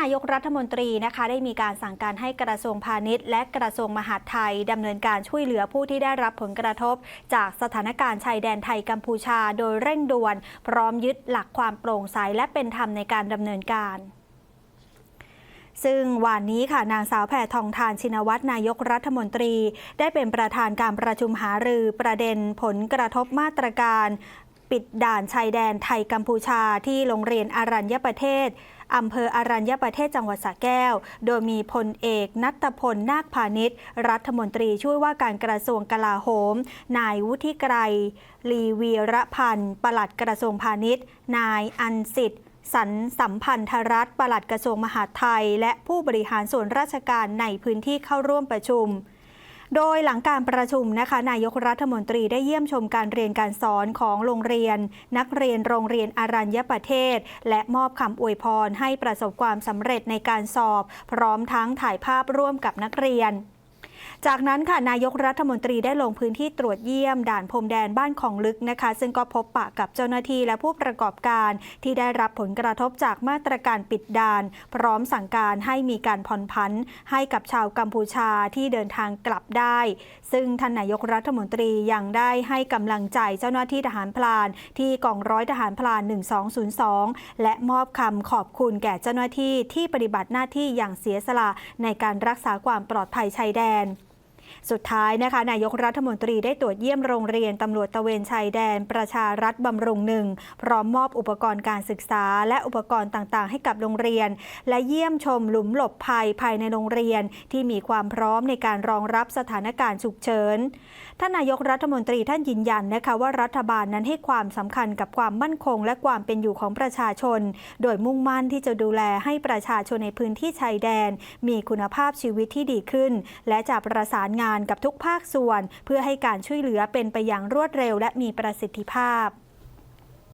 นายกรัฐมนตรีนะคะได้มีการสั่งการให้กระทรวงพาณิชย์ และกระทรวงมหาดไทยดำเนินการช่วยเหลือผู้ที่ได้รับผลกระทบ จากสถานการณ์ชายแดนไทยกัมพูชาโดยเร่งด่วน พร้อมยึดหลักความโปร่งใสและเป็นธรรมในการดำเนินการซึ่งวันนี้ค่ะนางสาวแพทองทานชินวัตรนายกรัฐมนตรี ได้เป็นประธานการประชุมหารือประเด็นผลกระทบมาตรการ ปิดด่านชายแดนไทยกัมพูชาที่โรงเรียนอารัญญประเทศอำเภออารัญญประเทศจังหวัดสระแก้ว โดยมีพลเอกนัตพลนาคพาณิชย์ รัฐมนตรีช่วยว่าการกระทรวงกลาโหม นายวุฒิไกรลีวีระพันธ์ปลัดกระทรวงพาณิชย์ นายอันสิทธิ์สันสัมพันธรัฐปลัดกระทรวงมหาดไทย และผู้บริหารส่วนราชการในพื้นที่เข้าร่วมประชุม โดยหลังการประชุมนะคะ นายกรัฐมนตรีได้เยี่ยมชมการเรียนการสอนของโรงเรียน นักเรียนโรงเรียนอารัญญประเทศ และมอบคำอวยพรให้ประสบความสำเร็จในการสอบ พร้อมทั้งถ่ายภาพร่วมกับนักเรียน จากนั้นค่ะนายกรัฐมนตรีได้ลงพื้นที่ตรวจเยี่ยม ด่านพรมแดนบ้านของลึกนะคะ ซึ่งก็พบปะกับเจ้าหน้าที่และผู้ประกอบการที่ได้รับผลกระทบจากมาตรการปิดด่าน พร้อมสั่งการให้มีการผ่อนผันให้กับชาวกัมพูชาที่เดินทางกลับได้ ซึ่งท่านนายกรัฐมนตรียังได้ให้กำลังใจเจ้าหน้าที่ทหารพลาน ที่กองร้อยทหารพลาน 1202 และมอบคำขอบคุณแก่เจ้าหน้าที่ที่ปฏิบัติหน้าที่อย่างเสียสละในการรักษาความปลอดภัยชายแดน สุดท้ายนะคะนายกรัฐมนตรีได้ตรวจเยี่ยมโรงเรียนตำรวจตะเวนชายแดน ประชารัฐบำรุงหนึ่งพร้อมมอบอุปกรณ์การศึกษา และอุปกรณ์ต่างๆ ให้กับโรงเรียน และเยี่ยมชมหลุมหลบภัยภายในโรงเรียน ที่มีความพร้อมในการรองรับสถานการณ์ฉุกเฉินท่านนายกรัฐมนตรีท่านยืนยันนะคะว่ารัฐบาลนั้นให้ความสำคัญกับความมั่นคง และความเป็นอยู่ของประชาชน โดยมุ่งมั่นที่จะดูแลให้ประชาชนในพื้นที่ชายแดน มีคุณภาพชีวิตที่ดีขึ้น และจะประสานงานานกับทุกภาคส่วน เพื่อให้การช่วยเหลือเป็นไปอย่างรวดเร็วและมีประสิทธิภาพ